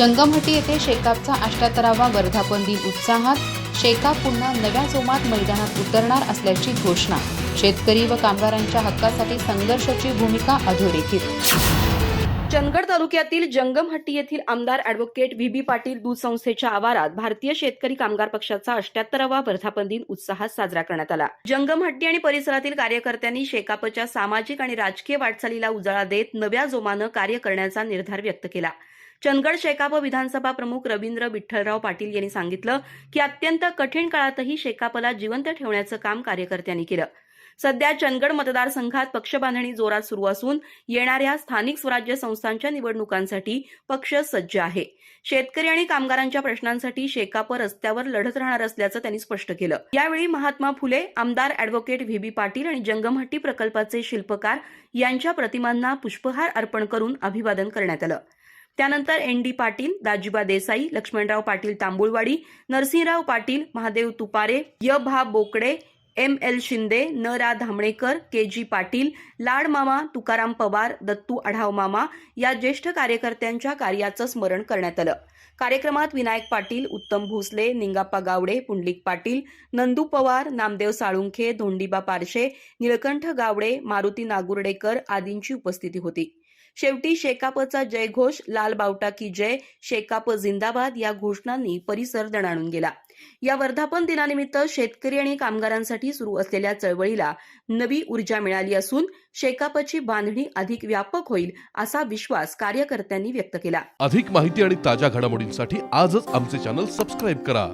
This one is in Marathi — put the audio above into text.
जंगमहटी येथे शेकापचा अष्ट्याहत्तरावा वर्धापन दिन उत्साहात शेकाप पुन्हा नव्या जोमात मैदानात उतरणार असल्याची घोषणा. शेतकरी व कामगारांच्या हक्कासाठी संघर्षाची भूमिका अधोरेखित. चंदगड तालुक्यातील जंगमहट्टी येथील आमदार अॅडव्होकेट व्ही बी पाटील दूध संस्थेच्या आवारात भारतीय शेतकरी कामगार पक्षाचा अष्ट्याहत्तरावा वर्धापन दिन उत्साहात साजरा करण्यात आला. जंगमहट्टी आणि परिसरातील कार्यकर्त्यांनी शेकापच्या सामाजिक आणि राजकीय वाटचालीला उजाळा देत नव्या जोमानं कार्य करण्याचा निर्धार व्यक्त केला. चंदगड शेकाप विधानसभा प्रमुख रवींद्र विठ्ठलराव पाटील यांनी सांगितलं की अत्यंत कठीण काळातही शेकापला जिवंत ठेवण्याचं काम कार्यकर्त्यांनी केलं. सध्या चंदगड मतदारसंघात पक्षबांधणी जोरात सुरू असून येणाऱ्या स्थानिक स्वराज्य संस्थांच्या निवडणुकांसाठी पक्ष सज्ज आहे. शेतकरी आणि कामगारांच्या प्रश्नांसाठी शेकाप रस्त्यावर लढत राहणार असल्याचं त्यांनी स्पष्ट केलं. यावेळी महात्मा फुले आमदार अॅडव्होकेट व्ही बी पाटील आणि जंगमहट्टी प्रकल्पाचे शिल्पकार यांच्या प्रतिमांना पुष्पहार अर्पण करून अभिवादन करण्यात आलं. त्यानंतर एन डी पाटील दाजीबा देसाई लक्ष्मणराव पाटील तांबुळवाडी नरसिंहराव पाटील महादेव तुपारे य भा बोकडे एम एल शिंदे न रा धामणेकर के जी पाटील लाड मामा तुकाराम पवार दत्तू आढाव मामा या ज्येष्ठ कार्यकर्त्यांच्या कार्याचं स्मरण करण्यात आलं. कार्यक्रमात विनायक पाटील उत्तम भोसले निंगाप्पा गावडे पुंडलिक पाटील नंदू पवार नामदेव साळुंखे धोंडीबा पारशे निळकंठ गावडे मारुती नागुर्डेकर आदींची उपस्थिती होती. शेवटी शेकापचा जयघोष लाल बावटा की जय शेकाप जिंदाबाद या घोषणांनी परिसर दणाणून गेला. या वर्धापन दिनानिमित्त शेतकरी आणि कामगारांसाठी सुरू असलेल्या चळवळीला नवी ऊर्जा मिळाली असून शेकापची बांधणी अधिक व्यापक होईल असा विश्वास कार्यकर्त्यांनी व्यक्त केला. अधिक माहिती आणि ताज्या घडामोडींसाठी आजच आमचे चॅनल सबस्क्राईब करा.